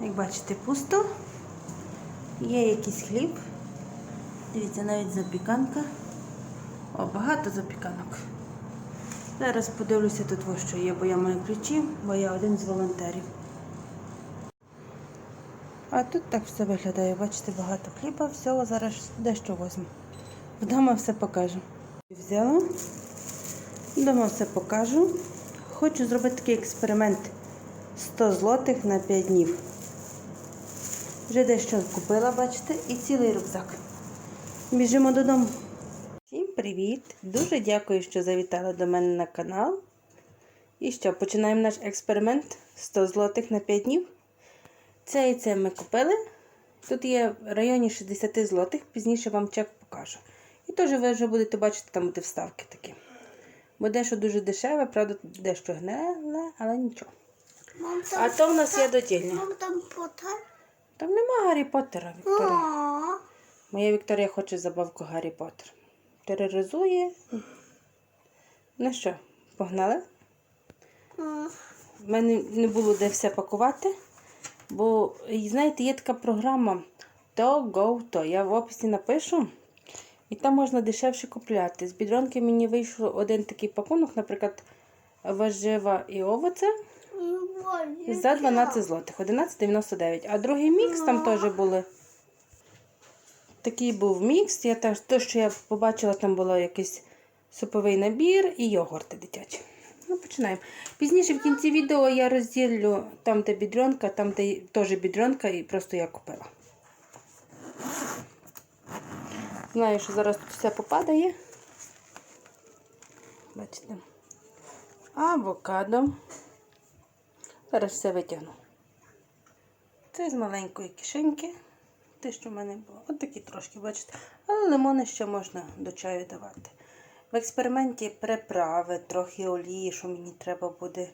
Як бачите, пусто, є якийсь хліб, дивіться, навіть запіканка. О, багато запіканок. Зараз подивлюся тут, що є, бо я маю ключі, бо я один з волонтерів. А тут так все виглядає. Бачите, багато хліба, всього зараз дещо возьму. Вдома все покажу. Взяла. Вдома все покажу. Хочу зробити такий експеримент 100 злотих на 5 днів. Вже дещо купила, бачите, і цілий рюкзак. Біжимо додому. Всім привіт! Дуже дякую, що завітали до мене на канал. І що, починаємо наш експеримент 100 злотих на 5 днів. Це і це ми купили. Тут є в районі 60 злотих, пізніше вам чек покажу. І теж ви вже будете бачити, там буде вставки такі. Бо дещо дуже дешеве, правда, дещо гниле, але нічого. Мам, А то в нас є додільня. мам, там потар. Там нема Гаррі Поттера, Вікторія. О, Моя Вікторія хоче забавку Гаррі Поттер. Тероризує. Ну що, погнали? В мене не було де все пакувати, бо, знаєте, є така програма To Go To. Я в описі напишу, і там можна дешевше купляти. З бідронки мені вийшов один такий пакунок, наприклад, важива і овоце за 12 злотих, 11,99. А другий мікс там теж були. Такий був мікс. Я теж, то, що я побачила, там було якийсь суповий набір і йогурти дитячі. Ну, починаємо. Пізніше в кінці відео я розділю там, де бідренка, там, де теж бідренка, і просто я купила. Знаю, що зараз тут все попадає. Бачите. Авокадо. Зараз все витягну. Це з маленької кишеньки. Те, що в мене було. От такі трошки, бачите. Але лимони ще можна до чаю давати. В експерименті приправи, трохи олії, що мені треба буде.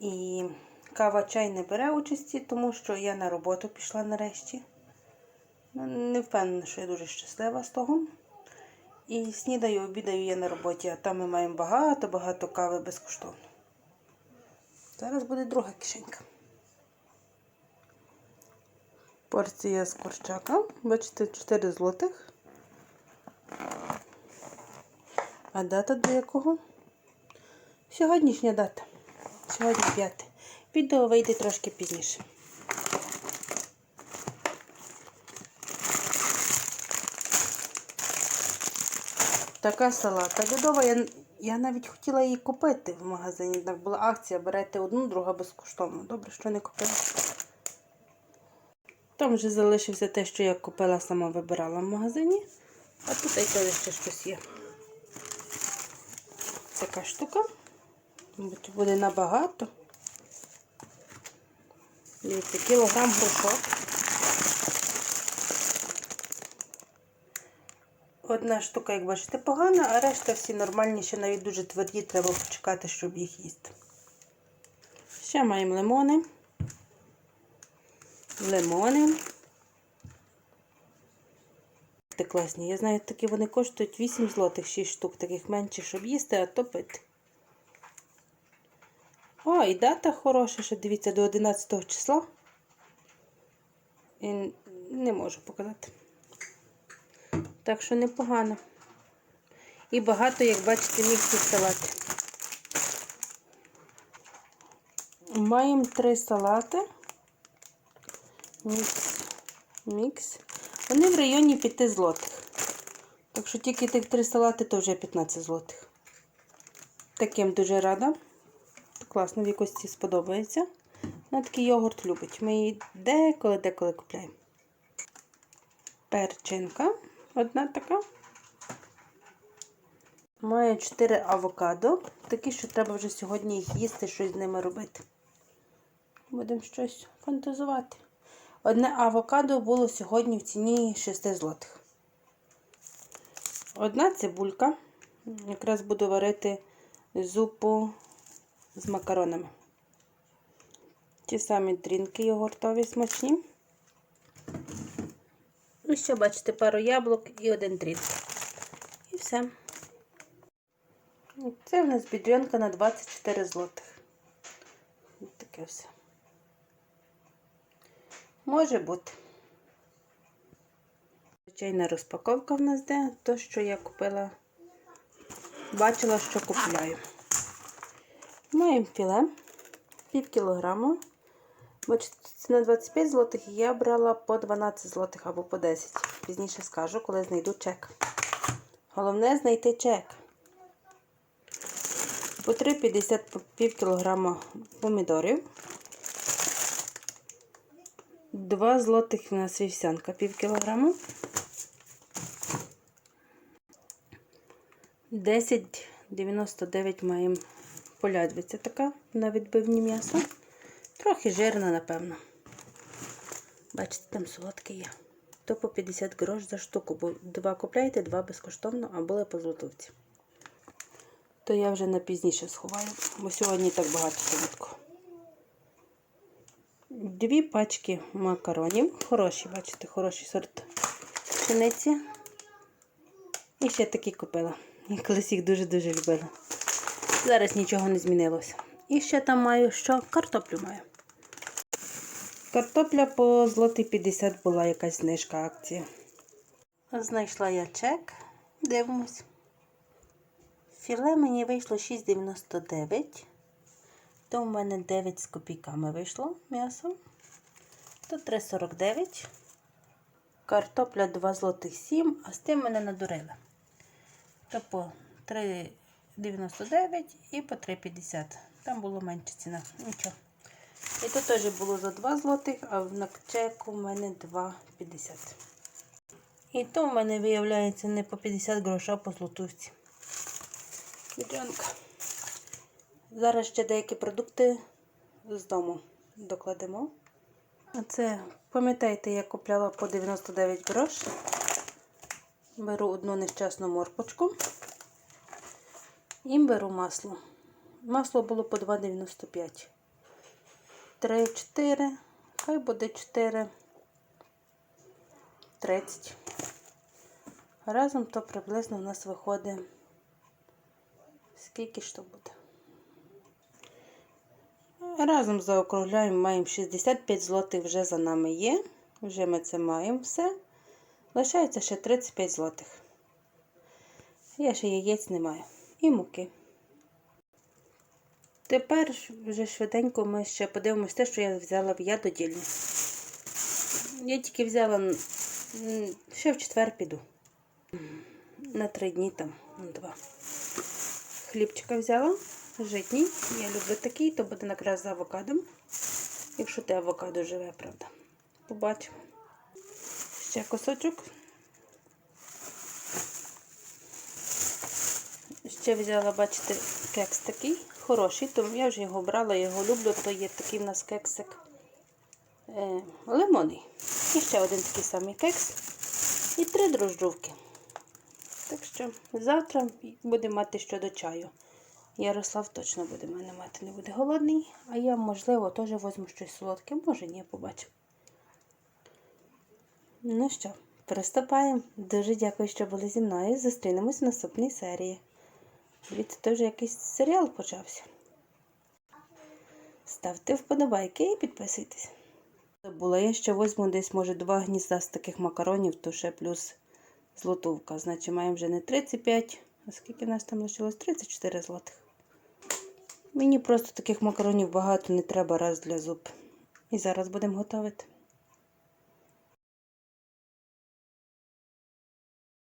І кава чай не бере участі, тому що я на роботу пішла нарешті. Ну, Не впевнена, що я дуже щаслива з того. І снідаю, обідаю я на роботі, а там ми маємо багато-багато кави безкоштовно. Зараз буде друга кишенька. Порція з курчака. Бачите, 4 злотих. А дата до якого? Сьогоднішня дата. Сьогодні 5. Відео вийде трошки пізніше. Така салата льодова. Я, я навіть хотіла її купити в магазині. Так була акція, берете одну, друга безкоштовно. Добре, що не купила. Там вже залишився те, що я купила, сама вибирала в магазині. А тут теж ще щось є. Така штука. Буде набагато. Дивіться, кілограм грушок. Одна штука, як бачите, погана, а решта всі нормальні, ще навіть дуже тверді, треба почекати, щоб їх їсти. Ще маємо лимони. Лимони. Це класні. Я знаю, такі вони коштують 8 злотих, 6 штук, таких менших, щоб їсти, а то пити. О, і дата хороша, ще дивіться, до 11 числа. І не можу показати. Так що непогано. І багато, як бачите, міксів салати. Маємо три салати. Мікс. Мікс. Вони в районі 5 злотих. Так що тільки тих три салати, то вже 15 злотих. Таким дуже рада. Класно, в якості сподобається. Вона такий йогурт любить. Ми її деколи-деколи купляємо. Перчинка. Одна така. Має 4 авокадо. Такі, що треба вже сьогодні їх їсти, щось з ними робити. Будемо щось фантазувати. Одне авокадо було сьогодні в ціні 6 злотих. Одна цибулька. Якраз буду варити зупу з макаронами. Ті самі дрінки йогуртові смачні. І ще, бачите, пару яблук і один дрінк. І все. Це в нас бідрянка на 24 злотих. Таке все. Може бути. Звичайна розпаковка в нас де, то, що я купила, бачила, що купляю. Маємо філе пів кілограма. Бачите, ціна 25 злотих, я брала по 12 злотих або по 10. Пізніше скажу, коли знайду чек. Головне знайти чек. По 3,50 пів кілограма помідорів. 2 злотих у нас вівсянка пів кілограма. 10,99 маємо полядвиця така на відбивні м'ясо. Трохи жирна, напевно. Бачите, там солодке є. То по 50 грош за штуку, бо два купляєте, два безкоштовно, а були по злотовці. То я вже на пізніше сховаю, бо сьогодні так багато солодкого. Дві пачки макаронів. Хороші, бачите, хороший сорт пшениці. І ще такі купила. Я колись їх дуже-дуже любила. Зараз нічого не змінилося. І ще там маю що? Картоплю маю. Картопля по злотий 50 була якась знижка акція. Знайшла я чек. Дивимось. Філе мені вийшло 6,99. То в мене 9 з копійками вийшло м'ясо. То 3,49. Картопля 2 злотих 7, а з тим мене надурили. То по 3,99 і по 3,50. Там було менше ціна. Нічого. І тут теж було за 2 злотих, а на чеку в мене 2,50. І то в мене виявляється не по 50 грош, а по злотусці. Бідянка. Зараз ще деякі продукти з дому докладемо. А це, пам'ятаєте, я купляла по 99 грош. Беру одну нещасну морпочку і беру масло. Масло було по 2,95. 3, 4, хай буде 4, 30. Разом то приблизно у нас виходить. Скільки ж то буде? Разом заокругляємо, маємо 65 злотих вже за нами є. Вже ми це маємо все. Лишається ще 35 злотих. Я ще яєць не маю. І муки. Тепер вже швиденько ми ще подивимося те, що я взяла в ядодільні. Я тільки взяла ще в четвер піду. На три дні там, на два. Хлібчика взяла, житній. Я люблю такий, то буде накраз з авокадом. Якщо те авокадо живе, правда. Побачимо. Ще кусочок. Ще взяла, бачите, кекс такий хороший, тому я вже його брала, я його люблю, то є такий в нас кексик е, лимонний. І ще один такий самий кекс. І три дрожжовки. Так що завтра будемо мати що до чаю. Ярослав точно буде мене мати, не буде голодний, а я, можливо, теж візьму щось солодке, може ні, побачимо. Ну що, приступаємо. Дуже дякую, що були зі мною. Зустрінемось в наступній серії. Дивіться, вже якийсь серіал почався. Ставте вподобайки і підписуйтесь. Забула, я ще візьму десь, може, два гнізда з таких макаронів, то ще плюс злотовка. Значить, маємо вже не 35, а скільки нас там лишилось? 34 злотих. Мені просто таких макаронів багато не треба раз для зуб. І зараз будемо готувати.